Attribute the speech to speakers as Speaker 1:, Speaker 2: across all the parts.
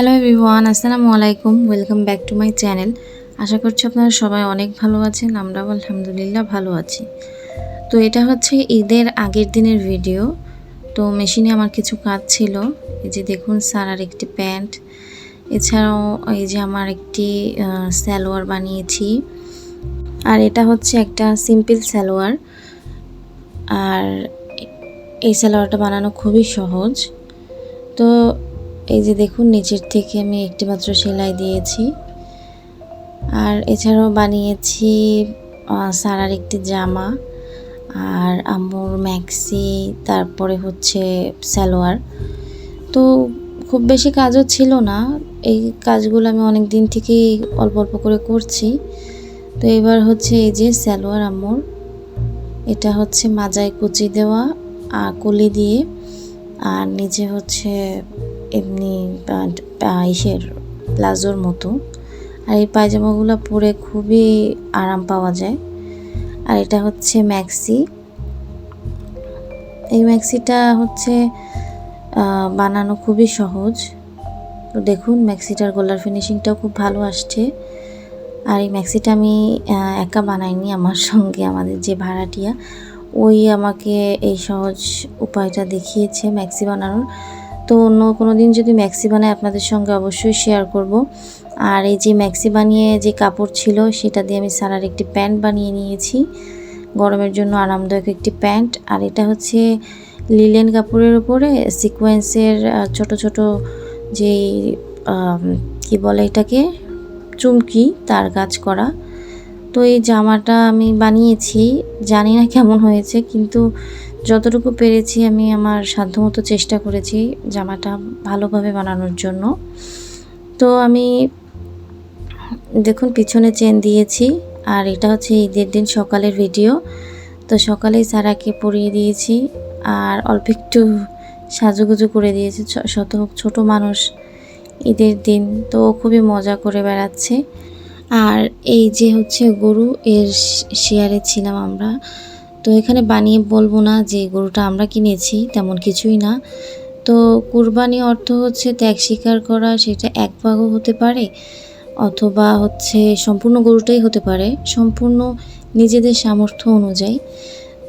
Speaker 1: Hello everyone আসসালামু আলাইকুম welcome back to my channel আশা করছি আপনারা সবাই অনেক ভালো আছেন, আমরাও আলহামদুলিল্লাহ ভালো আছি। তো এটা হচ্ছে ঈদের আগের দিনের ভিডিও তো মেশিনে আমার কিছু কাজ ছিল। এই যে দেখুন সারার একটি প্যান্ট। এছাড়াও এই যে আমার একটি স্যালোয়ার বানিয়েছি। আর এটা হচ্ছে একটা সিম্পল স্যালোয়ার আর এই স্যালোয়ারটা বানানো খুবই সহজ। তো এই যে দেখুন, নিচের থেকে আমি একটি মাত্র সেলাই দিয়েছি। আর এছাড়াও বানিয়েছি সারার একটি জামা আর আম্মুর ম্যাক্সি, তারপরে হচ্ছে সালোয়ার। তো খুব বেশি কাজও ছিল না। এই কাজগুলো আমি অনেক দিন থেকেই অল্প অল্প করে করছি। তো এবার হচ্ছে এই যে সালোয়ার আম্মুর, এটা হচ্ছে মাজায় কুচি দেওয়া আর কলি দিয়ে। আর নিচে হচ্ছে এমনি ইসের প্লাজোর মতো। আর এই পায়জামাগুলো পরে খুবই আরাম পাওয়া যায়। আর এটা হচ্ছে ম্যাক্সি। এই ম্যাক্সিটা হচ্ছে বানানো খুবই সহজ। তো দেখুন, ম্যাক্সিটার গলার ফিনিশিংটাও খুব ভালো আসছে। আর এই ম্যাক্সিটা আমি একা বানাইনি আমার সঙ্গে, আমাদের যে ভাড়াটিয়া। ওই আমাকে এই সহজ উপায়টা দেখিয়েছে ম্যাক্সি বানানোর। তো অন্য কোনো দিন যদি ম্যাক্সি বানাই আপনাদের সঙ্গে অবশ্যই শেয়ার করব। আর এই যে ম্যাক্সি বানিয়ে যে কাপড় ছিল, সেটা দিয়ে আমি সারার একটি প্যান্ট বানিয়ে নিয়েছি। গরমের জন্য আরামদায়ক একটি প্যান্ট। আর এটা হচ্ছে লিলেন কাপড়ের উপরে সিকোয়েন্সের ছোট ছোট যেই কি বলে এটাকে? চুমকি, তার কাজ করা। তো এই জামাটা আমি বানিয়েছি। জানি না কেমন হয়েছে, কিন্তু যতটুকু পেরেছি আমি আমার সাধ্যমতো চেষ্টা করেছি জামাটা ভালোভাবে বানানোর জন্য। তো আমি, দেখুন পিছনে চেন দিয়েছি আর এটা হচ্ছে ঈদের দিন সকালের ভিডিও। তো সকালেই সারাকে পরিয়ে দিয়েছি আর অল্প একটু সাজুগুজু করে দিয়েছি শত হোক ছোটো মানুষ ঈদের দিন। তো খুবই মজা করে বেড়াচ্ছে। আর এই যে হচ্ছে গরু, এর শেয়ারে ছিলাম আমরা। তো এখানে বানিয়ে বলব না যে গরুটা আমরা কিনেছি, তেমন কিছুই না। তো কুরবানি অর্থ হচ্ছে ত্যাগ স্বীকার করা, সেটা এক ভাগও হতে পারে, অথবা হচ্ছে সম্পূর্ণ গরুটাই হতে পারে, সম্পূর্ণ নিজেদের সামর্থ্য অনুযায়ী।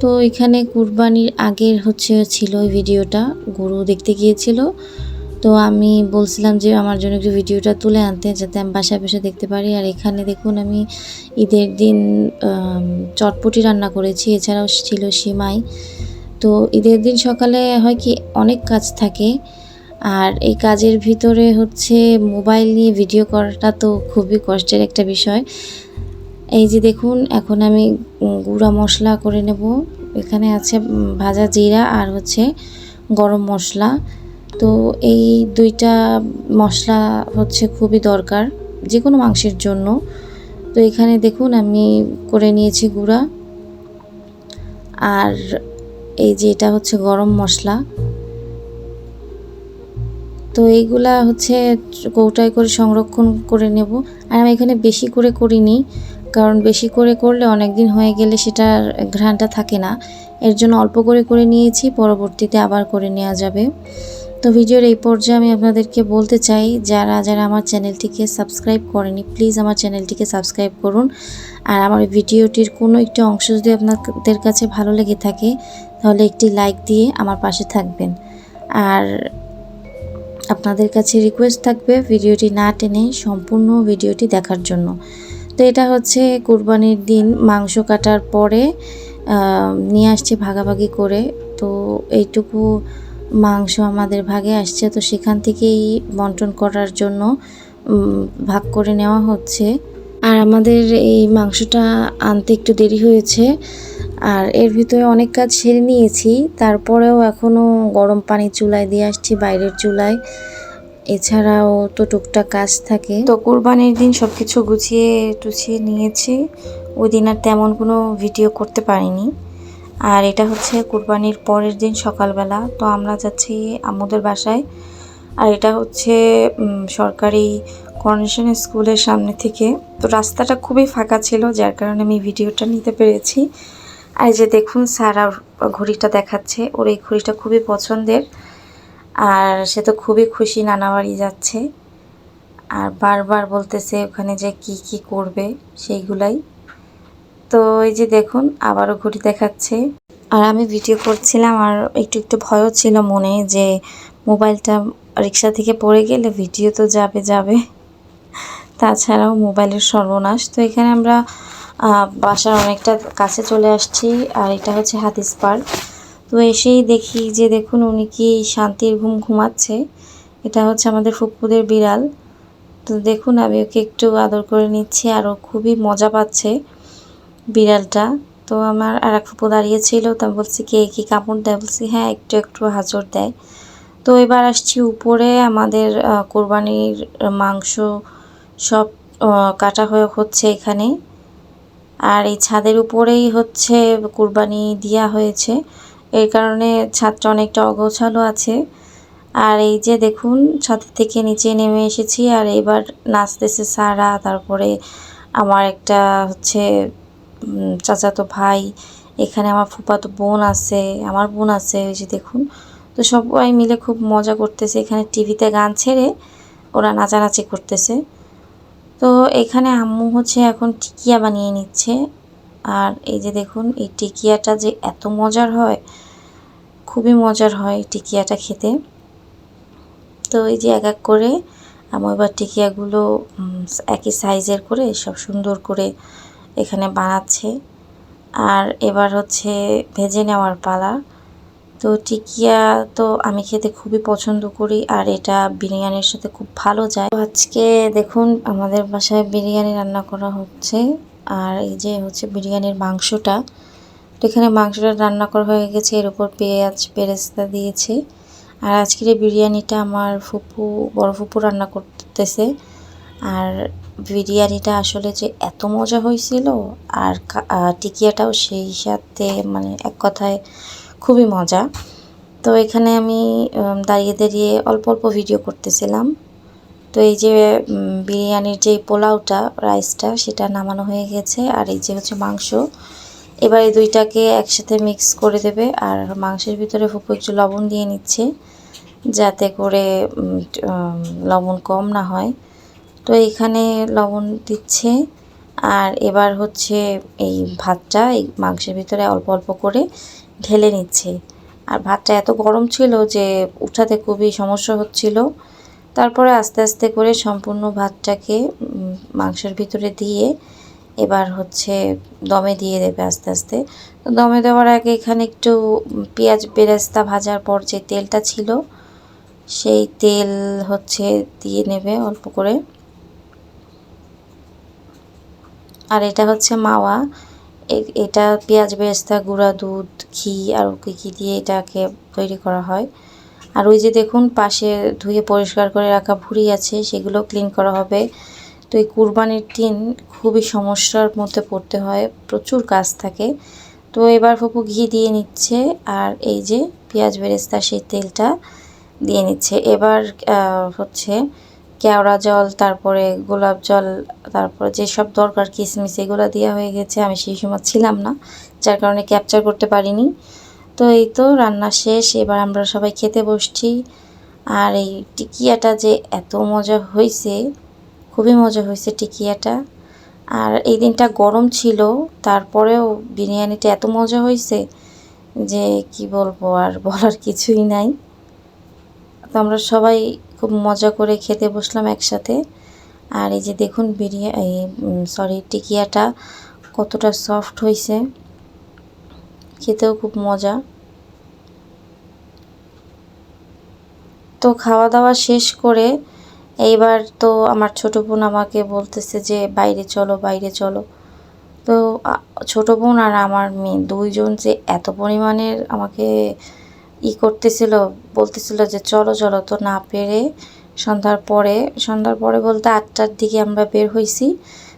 Speaker 1: তো এখানে কুরবানির আগের হচ্ছে ছিল ওই ভিডিওটা, গরু দেখতে গিয়েছিল তো আমি বলছিলাম যে আমার জন্য একটু ভিডিওটা তুলে আনতে যাতে আমি বাসায় বসে দেখতে পারি। আর এখানে দেখুন আমি ঈদের দিন চটপটি রান্না করেছি, এছাড়াও ছিল সিমাই। তো ঈদের দিন সকালে হয় কি, অনেক কাজ থাকে। আর এই কাজের ভিতরে হচ্ছে মোবাইল নিয়ে ভিডিও করাটা তো খুবই কষ্টের একটা বিষয়। এই যে দেখুন, এখন আমি গুঁড়া মশলা করে নেব। এখানে আছে ভাজা জিরা আর হচ্ছে গরম মশলা। তো এই দুইটা মশলা হচ্ছে খুবই দরকার যে কোনো মাংসের জন্য। তো এখানে দেখুন, আমি করে নিয়েছি গুঁড়া। আর এই যে এটা হচ্ছে গরম মশলা। তো এইগুলা হচ্ছে কৌটায় করে সংরক্ষণ করে নেব। আর আমি এখানে বেশি করে করিনি, কারণ বেশি করে করলে অনেক দিন হয়ে গেলে সেটার ঘ্রাণটা থাকে না। এর জন্য অল্প করে করে নিয়েছি, পরবর্তীতে আবার করে নেওয়া যাবে। তো ভিডিওর এই পর্যায়ে আমি আপনাদেরকে বলতে চাই, যারা যারা আমার চ্যানেলটিকে সাবস্ক্রাইব করেনি, প্লিজ আমার চ্যানেলটিকে সাবস্ক্রাইব করুন। আর আমার ভিডিওটির কোনো একটি অংশ যদি আপনাদের কাছে ভালো লেগে থাকে, তাহলে একটি লাইক দিয়ে আমার পাশে থাকবেন। আর আপনাদের কাছে রিকোয়েস্ট থাকবে ভিডিওটি না টেনে সম্পূর্ণ ভিডিওটি দেখার জন্য। তো এটা হচ্ছে কুরবানির দিন, মাংস কাটার পরে নিয়ে আসছে ভাগাভাগি করে। তো এইটুকু মাংস আমাদের ভাগে আসছে, তো সেখান থেকেই বন্টন করার জন্য ভাগ করে নেওয়া হচ্ছে। আর আমাদের এই মাংসটা আনতে একটু দেরি হয়েছে, আর এর ভিতরে অনেক কাজ সেরে নিয়েছি। তারপরেও এখনও গরম পানি চুলায় দিয়ে আসছি, বাইরের চুলায়। এছাড়াও তো টুকটাক কাজ থাকে। তো কোরবানির দিন সব কিছু গুছিয়ে টুছিয়ে নিয়েছি। ওই দিন আর তেমন কোনো ভিডিও করতে পারিনি। আর এটা হচ্ছে কুরবানির পরের দিন সকালবেলা। তো আমরা যাচ্ছি আমুদের বাসায়। আর এটা হচ্ছে সরকারি করোনেশন স্কুলের সামনে থেকে। তো রাস্তাটা খুবই ফাঁকা ছিল, যার কারণে আমি ভিডিওটা নিতে পেরেছি। আর যে দেখুন, সারা ঘড়িটা দেখাচ্ছে। ওর এই ঘড়িটা খুবই পছন্দের। আর সে তো খুবই খুশি নানাবাড়ি যাচ্ছে। আর বারবার বলতেছে ওখানে যে কি কি করবে, সেইগুলাই। তো এই যে দেখুন, আবারও ঘুড়ি দেখাচ্ছে। আর আমি ভিডিও করছিলাম আর একটু একটু ভয়ও ছিল মনে যে মোবাইলটা রিক্সা থেকে পড়ে গেলে ভিডিও তো যাবে যাবে। তাছাড়াও মোবাইলের সর্বনাশ। তো এখানে আমরা বাসার অনেকটা কাছে চলে আসছি আর এটা হচ্ছে হাদিস পার্ক। তো এসেই দেখি যে দেখুন, উনি কি শান্তির ঘুম ঘুমাচ্ছে। এটা হচ্ছে আমাদের ফুপুদের বিড়াল। তো দেখুন, আমি ওকে একটু আদর করে নিচ্ছি আর ও খুবই মজা পাচ্ছে। বিড়ালটা। তো আমার আর এক ফুপু দাঁড়িয়েছিল, তা বলছি, কে, কি কাপড় দেয়? বলছি হ্যাঁ একটু একটু হাজর দেয়। তো এবার আসছি উপরে, আমাদের কোরবানির মাংস সব কাটা হয়ে হচ্ছে এখানে। আর এই ছাদের উপরেই হচ্ছে কুরবানি দেওয়া হয়েছে। এর কারণে ছাদটা অনেকটা অগোছালো আছে। আর এই যে দেখুন ছাদ থেকে নিচে নেমে এসেছি। আর এবার নাচতেছে সারা, তারপরে আমার একটা হচ্ছে চাচাতো ভাই, এখানে আমার ফুফাতো বোন আছে, আমার বোন আছে, ওই যে দেখুন। তো সবাই মিলে খুব মজা করতেছে, এখানে টিভিতে গান ছেড়ে ওরা নাচানাচি করতেছে। তো এখানে আম্মু হচ্ছে এখন টিকিয়া বানিয়ে নিচ্ছে। আর এই যে দেখুন, এই টিকিয়াটা যে এত মজার হয়, খুবই মজার হয় টিকিয়াটা খেতে। তো এই যে এক এক করে আমার এবার টিকিয়াগুলো একই সাইজের করে সব সুন্দর করে এখানে বানাচ্ছে। আর এবার হচ্ছে ভেজে নেওয়ার পালা। তো টিকিয়া তো আমি খেতে খুবই পছন্দ করি আর এটা বিরিয়ানির সাথে খুব ভালো যায়। আজকে দেখুন আমাদের বাসায় বিরিয়ানি রান্না করা হচ্ছে। আর এই যে হচ্ছে বিরিয়ানির মাংসটা এখানে মাংসটা রান্না করা হয়ে গেছে। এর উপর পেঁয়াজ পেরেস্তা দিয়েছে। আর আজকের এই বিরিয়ানিটা আমার ফুপু, বড় ফুপু রান্না করতেছে। আর বিরিয়ানিটা আসলে যে এত মজা হয়েছিল আর টিকিয়াটাও সেই সাথে মানে এক কথায় খুবই মজা। তো এখানে আমি দাঁড়িয়ে দাঁড়িয়ে অল্প অল্প ভিডিও করতেছিলাম। তো এই যে বিরিয়ানির যে পোলাওটা রাইসটা সেটা নামানো হয়ে গেছে আর এই যে হচ্ছে মাংস। এবার এই দুইটাকে একসাথে মিক্স করে দেবে আর মাংসের ভিতরে ফুপু একটু লবণ দিয়ে নিচ্ছে যাতে করে লবণ কম না হয়। তো এখানে লবণ দিচ্ছে। আর এবার হচ্ছে এই ভাতটা এই মাংসের ভিতরে অল্প অল্প করে ঢেলে নিচ্ছে। আর ভাতটা এত গরম ছিল যে উঠাতে খুবই সমস্যা হচ্ছিল। তারপরে আস্তে আস্তে করে সম্পূর্ণ ভাতটাকে মাংসের ভিতরে দিয়ে এবার হচ্ছে দমে দিয়ে দেবে আস্তে আস্তে। তো দমে দেওয়ার আগে এখানে একটু পেঁয়াজ বেরেস্তা ভাজার পর যে তেলটা ছিল, সেই তেল হচ্ছে দিয়ে নেবে অল্প করে। আর এটা হচ্ছে মাওয়া। এটা পেঁয়াজ, বেরেস্তা, গুঁড়া, দুধ, ঘি আর কী কী দিয়ে এটাকে তৈরি করা হয়। আর ওই যে দেখুন, পাশে ধুয়ে পরিষ্কার করে রাখা ভুড়ি আছে, সেগুলো ক্লিন করা হবে। তো এই কুরবানির দিন খুবই সমস্যার মধ্যে পড়তে হয়, প্রচুর কাজ থাকে। তো এবার ফুপু ঘি দিয়ে নিচ্ছে আর এই যে পেঁয়াজ, বেরেস্তা, সেই তেলটা দিয়ে নিচ্ছে। এবার হচ্ছে কেওড়া জল, তারপরে গোলাপ জল, তারপরে যেসব দরকার কিশমিশ এগুলো দেওয়া হয়ে গেছে। আমি সেই সময় ছিলাম না, যার কারণে ক্যাপচার করতে পারিনি। তো এই তো রান্না শেষ, এবার আমরা সবাই খেতে বসছি। আর এই টিকিয়াটা যে এত মজা হয়েছে খুবই মজা হয়েছে টিকিয়াটা। আর এই দিনটা গরম ছিল, তারপরেও বিরিয়ানিটা এত মজা হয়েছে যে কি বলব আর বলার কিছুই নাই। তো আমরা সবাই খুব মজা করে খেতে বসলাম একসাথে। আর এই যে দেখুন বিরিয়ানি সরি টিকিয়াটা কতটা সফট হয়েছে খেতেও খুব মজা। তো খাওয়া দাওয়া শেষ করে এইবার তো আমার ছোটো বোন আমাকে বলতেছে যে, বাইরে চলো বাইরে চলো। তো ছোটো বোন আর আমার মেয়ে দুইজন যে এত পরিমাণের আমাকে ই করতেছিল, বলতেছিল যে চলো চলো তো না পেরে সন্ধ্যার পরে সন্ধ্যার পরে বলতে আটটার দিকে আমরা বের হয়েছি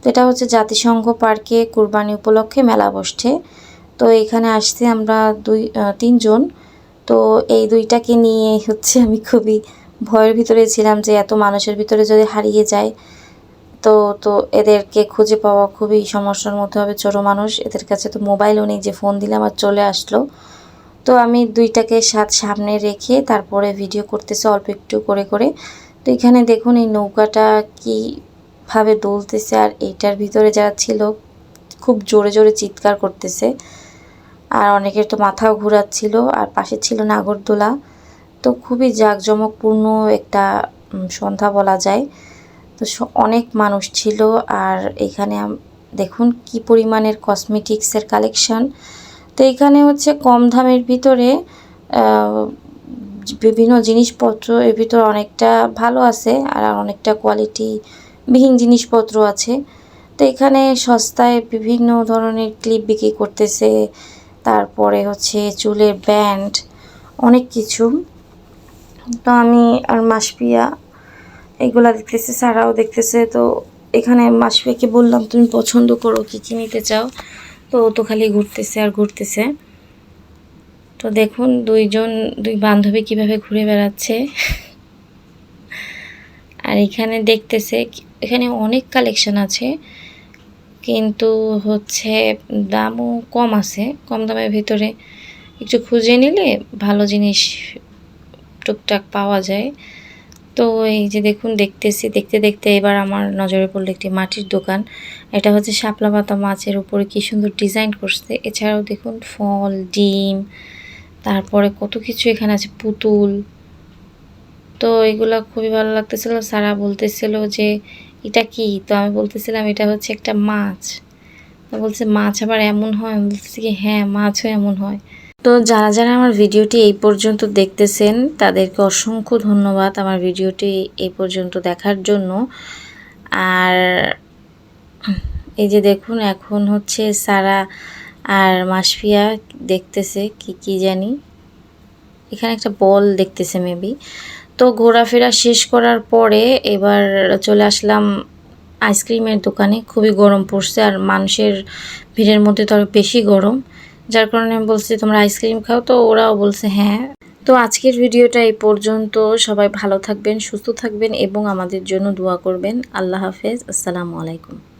Speaker 1: তো এটা হচ্ছে জাতিসংঘ পার্কে কুরবানি উপলক্ষে মেলা বসছে। তো এখানে আসছি আমরা দুই তিনজন। তো এই দুইটাকে নিয়ে হচ্ছে আমি খুবই ভয়ের ভিতরে ছিলাম যে এত মানুষের ভিতরে যদি হারিয়ে যায়, তো তো এদেরকে খুঁজে পাওয়া খুবই সমস্যার মধ্যে হবে। ছোটো মানুষ, এদের কাছে তো মোবাইলও নেই যে ফোন দিলে আমার চলে আসলো। তো আমি দুইটাকে সাথ সামনে রেখে তারপরে ভিডিও করতেছে, অল্প একটু করে করে। তো এখানে দেখুন এই নৌকাটা কীভাবে দোলতেছে আর এইটার ভিতরে যারা ছিল খুব জোরে জোরে চিৎকার করতেছে। আর অনেকের তো মাথাও ঘুরাচ্ছিল আর পাশে ছিল নাগরদোলা। তো খুবই জাঁকজমকপূর্ণ একটা সন্ধ্যা বলা যায়। তো অনেক মানুষ ছিল আর এখানে দেখুন কি পরিমাণের কসমেটিক্সের কালেকশন তো এখানে হচ্ছে কম দামের ভিতরে বিভিন্ন জিনিসপত্র এর ভিতর অনেকটা ভালো আছে আর অনেকটা কোয়ালিটিবিহীন জিনিসপত্র আছে। তো এখানে সস্তায় বিভিন্ন ধরনের ক্লিপ বিক্রি করতেছে, তারপরে হচ্ছে চুলের ব্যান্ড অনেক কিছু। তো আমি আর মাসপিয়া এগুলা দেখতেছে সারাও দেখতেছে। তো এখানে মাসপিয়াকে বললাম, তুমি পছন্দ করো কী কী নিতে চাও? তো ও তো খালি ঘুরতেছে আর ঘুরতেছে। তো দেখুন দুইজন, দুই বান্ধবী কীভাবে ঘুরে বেড়াচ্ছে। আর এখানে দেখতেছে এখানে অনেক কালেকশন আছে। কিন্তু হচ্ছে দামও কম আছে, কম দামের ভিতরে একটু খুঁজে নিলে ভালো জিনিস টুকটাক পাওয়া যায়। তো এই যে দেখুন, দেখতেছি, দেখতে দেখতে এবার আমার নজরে পড়ল একটি মাটির দোকান। এটা হচ্ছে শাপলা পাতা মাছের উপরে কি সুন্দর ডিজাইন করছে। এছাড়াও দেখুন, ফল, ডিম, তারপরে কত কিছু এখানে আছে, পুতুল। তো এগুলো খুবই ভালো লাগতেছিল। সারা বলতেছিল যে, এটা কি? তো আমি বলতেছিলাম, এটা হচ্ছে একটা মাছ। তো বলছে, মাছ আবার এমন হয়? আমি বলতেছি কি হ্যাঁ মাছও এমন হয়। তো যারা যারা আমার ভিডিওটি এই পর্যন্ত দেখতেছেন, তাদেরকে অসংখ্য ধন্যবাদ আমার ভিডিওটি এই পর্যন্ত দেখার জন্য। আর এই যে দেখুন, এখন হচ্ছে সারা আর মাসফিয়া দেখতেছে কি কি জানি। এখানে একটা বল দেখতেছে মেবি তো ঘোরাফেরা শেষ করার পরে এবার চলে আসলাম আইসক্রিমের দোকানে। খুবই গরম পড়ছে আর মানুষের ভিড়ের মধ্যে তো আরও বেশি গরম। যার কারণে আমি বলছি, তোমরা আইসক্রিম খাও? তো ওরাও বলছে হ্যাঁ। তো আজকের ভিডিওটা এই পর্যন্ত। সবাই ভালো থাকবেন, সুস্থ থাকবেন এবং আমাদের জন্য দোয়া করবেন। আল্লাহ হাফেজ। আসসালামু আলাইকুম।